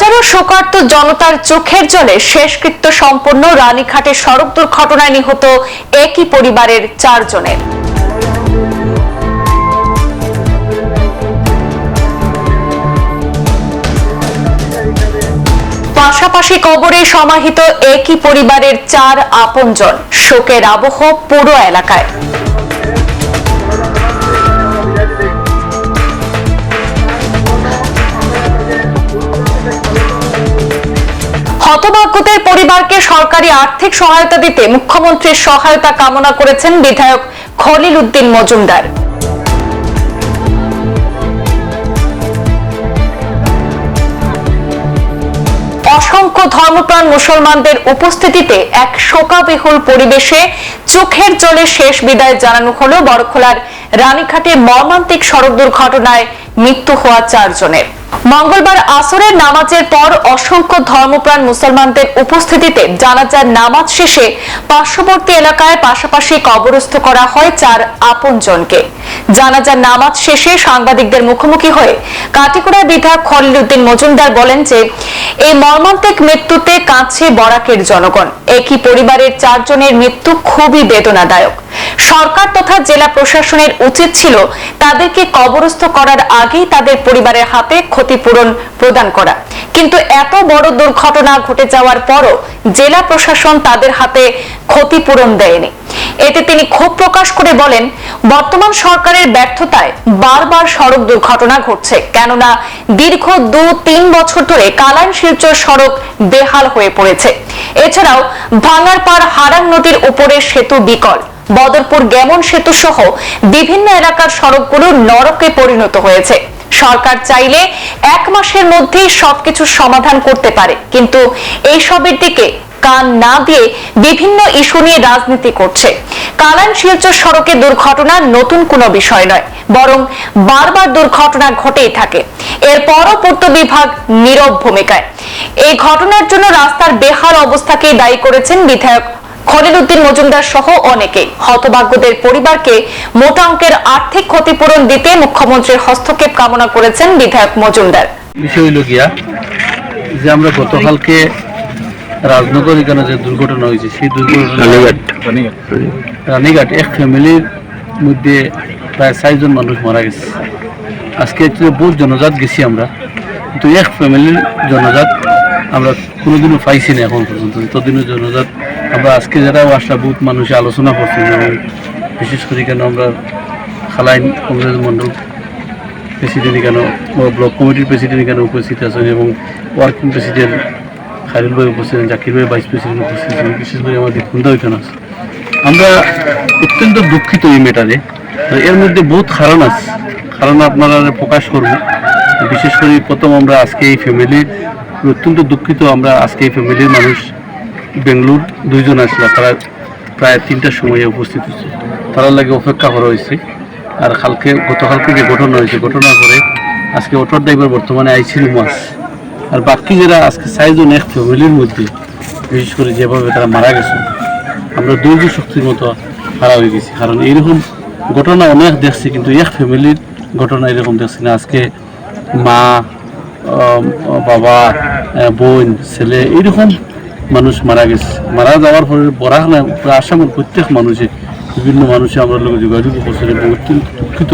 হাজারো শোকার্ত জনতার চোখের জলে শেষকৃত্য সম্পন্ন রানীঘাটের সড়ক দুর্ঘটনায় নিহত একই পরিবারের চারজনের। পাশাপাশি কবরে সমাহিত একই পরিবারের চার আপনজন। শোকের আবহ পুরো এলাকায়। হতভাগ্যদের পরিবারকে সরকারি আর্থিক সহায়তা দিতে মুখ্যমন্ত্রীর সহায়তা কামনা করেছেন বিধায়ক খলিল উদ্দিন মজুমদার। অসংখ্য ধর্মপ্রাণ মুসলমানদের উপস্থিতিতে এক শোকাবিহুল পরিবেশে চোখের জলে শেষ বিদায় জানানো হলো বড়খোলার রানীঘাটে মর্মান্তিক সড়ক দুর্ঘটনায় মৃত্যু হওয়া চারজনের। মঙ্গলবার আসরের নামাজের পর অসংখ্য ধর্মপ্রাণ মুসলমানদের উপস্থিতিতে জানাজার নামাজ শেষে পার্শ্ববর্তী এলাকায় পাশাপাশি কবরস্থ করা হয় চার আপনজনকে। জানাজার নামাজ শেষে সাংবাদিকদের মুখোমুখি হয়ে কাটিকুড়া বিধায়ক খলিল উদ্দিন মজুমদার বলেন যে, এই মর্মান্তিক মৃত্যুতে কাঁদছে বরাকের জনগণ। একই পরিবারের চারজনের মৃত্যু খুবই বেদনাদায়ক। সরকার তথা জেলা প্রশাসনের উচিত ছিল তাদেরকে কবরস্থ করার আগেই তাদের পরিবারের হাতে ক্ষতিপূরণ প্রদান করা। কিন্তু এত বড় দুর্ঘটনা ঘটে যাওয়ার পরও জেলা প্রশাসন তাদের হাতে ক্ষতিপূরণ দেয়নি। এতে তিনি ক্ষোভ প্রকাশ করে বলেন, বর্তমান সরকারের ব্যর্থতায় বারবার সড়ক দুর্ঘটনা ঘটছে, কেননা দীর্ঘ দু তিন বছর ধরে কালাইন শিলচর সড়ক বেহাল হয়ে পড়েছে। এছাড়াও ভাঙারপাড় হারাং নদীর উপরে সেতু বিকল। বদরপুর গেমন সেতু সহ বিভিন্ন এলাকার সড়কগুলো নরকে পরিণত হয়েছে। সরকার চাইলে এক মাসের মধ্যেই সবকিছু সমাধান করতে পারে, কিন্তু এই সবের দিকে কান না দিয়ে বিভিন্ন ইস্যু নিয়ে রাজনীতি করছে। কালান শিলচর সড়কে দুর্ঘটনা নতুন কোনো বিষয় নয়, বরং বারবার দুর্ঘটনা ঘটেই থাকে। এরপরও পূর্ত বিভাগ নীরব ভূমিকায়। এই ঘটনার জন্য রাস্তার বেহাল অবস্থাকে দায়ী করেছেন বিধায়ক খলিল উদ্দিন মজুমদার সহ অনেকেই হতভাগ্যদের পরিবারকে মোটা অঙ্কের আর্থিক ক্ষতিপূরণ দিতে মুখ্যমন্ত্রীর হস্তক্ষেপ কামনা করেছেন বিধায়ক মজুমদার। বিষয় হইল গিয়া যে আমরা গতকালকে রাজনগর এখানে যে দুর্ঘটনা হয়েছে সেই দুর্ঘটনা রানীঘাট। এক ফ্যামিলির মধ্যে প্রায় চারজন মানুষ মারা গেছে। আজকে বহুত জনজাত গেছি আমরা কিন্তু এক ফ্যামিলির জনজাত আমরা কোনোদিনও পাইছি না এখন পর্যন্ত। ততদিনও জনজাত আমরা আজকে যারা আসা বহুত মানুষে আলোচনা করছি বিশেষ করে কেন আমরা খালাইন কংগ্রেস মণ্ডল প্রেসিডেন্ট এখানে ব্লক কমিটির প্রেসিডেন্ট কেন উপস্থিত আছেন, এবং ওয়ার্কিং প্রেসিডেন্ট খাইরুল ভাই উপস্থিত জাকির ভাই ভাইস প্রেসিডেন্ট উপস্থিত আছেন, বিশেষ করে আমাদের খুন্দা এখানে আছে? আমরা অত্যন্ত দুঃখিত এই ম্যাটারে এর মধ্যে বহুত কারণ আছে। কারণ আপনারা প্রকাশ করব বিশেষ করে প্রথম আমরা আজকে এই ফ্যামিলির অত্যন্ত দুঃখিত আমরা আজকে এই ফ্যামিলির মানুষ বেঙ্গলোর দুইজন আসলে, তারা প্রায় তিনটার সময় উপস্থিত হচ্ছে তারা লাগে অপেক্ষা করা হয়েছে। আর কালকে, গতকালকে যে ঘটনা হয়েছে ঘটনা পরে আজকে অটোর ড্রাইভার বর্তমানে আইসিল মাস আর বাকি যারা আজকে চারজন এক ফ্যামিলির মধ্যে, বিশেষ করে যেভাবে তারা মারা গেছে, আমরা ধৈর্য শক্তির মতো হারা হয়ে গেছি। কারণ এইরকম ঘটনা অনেক দেখছি, কিন্তু এক ফ্যামিলির ঘটনা এরকম দেখছি না। আজকে মা বাবা বোন, ছেলে, এইরকম মানুষ মারা গেছে। মারা যাওয়ার পরে বরাক না আসামের প্রত্যেক মানুষে, বিভিন্ন মানুষে আমরা লোক যোগাযোগ করছেন এবং অত্যন্ত দুঃখিত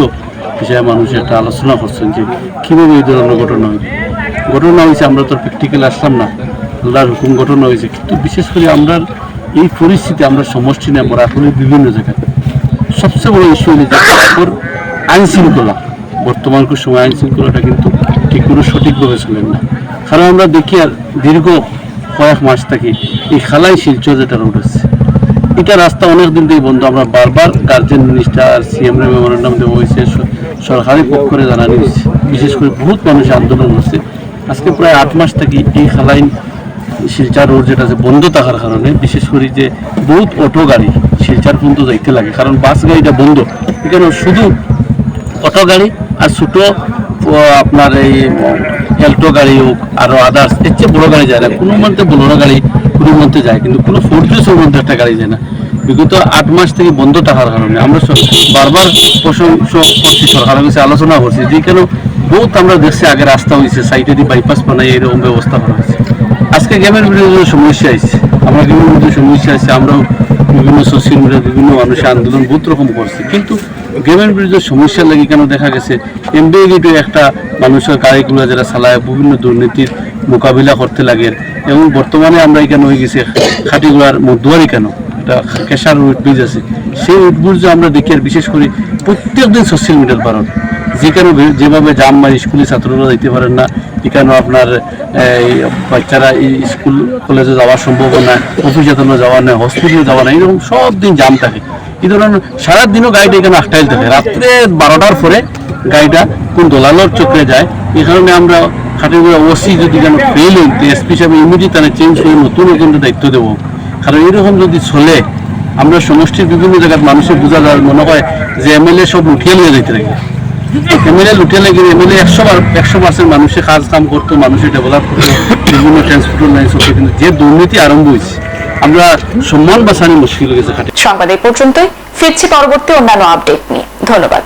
বিষয়ে মানুষ একটা আলোচনা করছেন যে কীভাবে এই ধরনের ঘটনা হয়েছে ঘটনা হয়েছে, আমরা তো প্র্যাকটিক্যাল আসলাম না। আল্লাহর হুকুম ঘটনা হয়েছে। কিন্তু বিশেষ করে আমরা এই পরিস্থিতি, আমরা সমষ্টি নেই বরাকলের বিভিন্ন জায়গায়। সবচেয়ে বড় ইস্যু হলো যে আইন বর্তমান সময় আইন শৃঙ্খলাটা কিন্তু ঠিক কোনো সঠিকভাবে চলেন না। কারণ আমরা দেখি আর দীর্ঘ কয়েক মাস থাকি এই খালাই শিলচর যেটা রোড আছে। এটা রাস্তা অনেক দিন থেকে বন্ধ। আমরা বারবার গার্জেন মিনিস্টার সিএম এর মেমোরেন্ডাম দেওয়া হয়েছে সরকারি পক্ষরে জানানো হয়েছে। বিশেষ করে বহুত মানুষ আন্দোলন করছে। আজকে প্রায় আট মাস থেকে এই খালাইন শিলচার রোড যেটা আছে, বন্ধ থাকার কারণে। বিশেষ করে যে বহুত অটো গাড়ি শিলচার পর্যন্ত যাইতে লাগে, কারণ বাস গাড়িটা বন্ধ। এখানে শুধু অটো গাড়ি আর ছোটো আপনার এই এল্টো গাড়ি হোক আরও আদার্স এর চেয়ে বড়ো গাড়ি যায় না। কোনো মধ্যে বড়ো গাড়ি, কোনো মধ্যে যায় কিন্তু কোনো ফোর ফোর্টিসের মধ্যে একটা গাড়ি যায় না। বিগত আট মাস থেকে বন্ধ থাকার কারণে আমরা বারবার প্রশংসা করছি, সরকারের কাছে আলোচনা করছি যে কেন বহুত আমরা দেখছি আগে রাস্তা হয়েছে সাইডে দিয়ে বাইপাস বানাই, এরকম ব্যবস্থা করা হয়েছে। আজকে গেমের বিরুদ্ধে সমস্যা আছে আমরা গেমের মধ্যে সমস্যা আছে আমরাও বিভিন্ন সোশ্যাল মিডিয়া বিভিন্ন মানুষের আন্দোলন বহুত রকম করছি। কিন্তু গেমের বিরুদ্ধে সমস্যা লাগে কেন দেখা গেছে? এমবিএ একটা মানুষের গাড়িগুলো যারা চালায়, বিভিন্ন দুর্নীতির মোকাবিলা করতে লাগে। এবং বর্তমানে আমরা এখানে হয়ে গেছি? খাটিগুলার মধ্যুয়ারি কেন? কেশার ব্রিজ আছে। সেই ব্রিজ আমরা দেখি, আর বিশেষ করে প্রত্যেক দিন সোশ্যাল মিডিয়ার বারণ। যেখানে যেভাবে জাম মারি, স্কুলে ছাত্ররা যাইতে পারেন না এখানে আপনার বাচ্চারা এই স্কুল, কলেজে যাওয়া সম্ভব না অফিসে যাওয়া নেই হসপিটালে যাওয়া নেই এরকম সব দিন জাম থাকে। এই ধরনের, সারাদিনও গাড়িটা এখানে আটটাইল থাকে। রাত্রে বারোটার পরে গাড়িটা কোন দোলালোর চক্রে যায়। এই কারণে আমরা খাটিগুলো ওসি যদি কেন ফেল হইতে এসপি সাহেব ইমিডিয়েট তারা চেঞ্জ করে নতুন নতুন দায়িত্ব দেবো। কারণ এরকম যদি চলে, আমরা সমষ্টির বিভিন্ন জায়গায় মানুষের বোঝা যায়, মনে হয় যে এমএলএ সব লুটিয়ে নিয়ে যেতে লাগে। এমএলএ লুটিয়ে লেগে এমএলএ একশো একশো পার্সেন্ট মানুষের কাজ কাম করতো মানুষের ডেভেলপ করতো, বিভিন্ন ট্রান্সপোর্ট লাইন চলছে কিন্তু যে দুর্নীতি আরম্ভ হয়েছে আমরা সম্মান বাঁচানো মুশকিল হয়ে গেছে সংবাদ এই পর্যন্তই। ফিরছি পরবর্তী অন্যান্য আপডেট নিয়ে। ধন্যবাদ।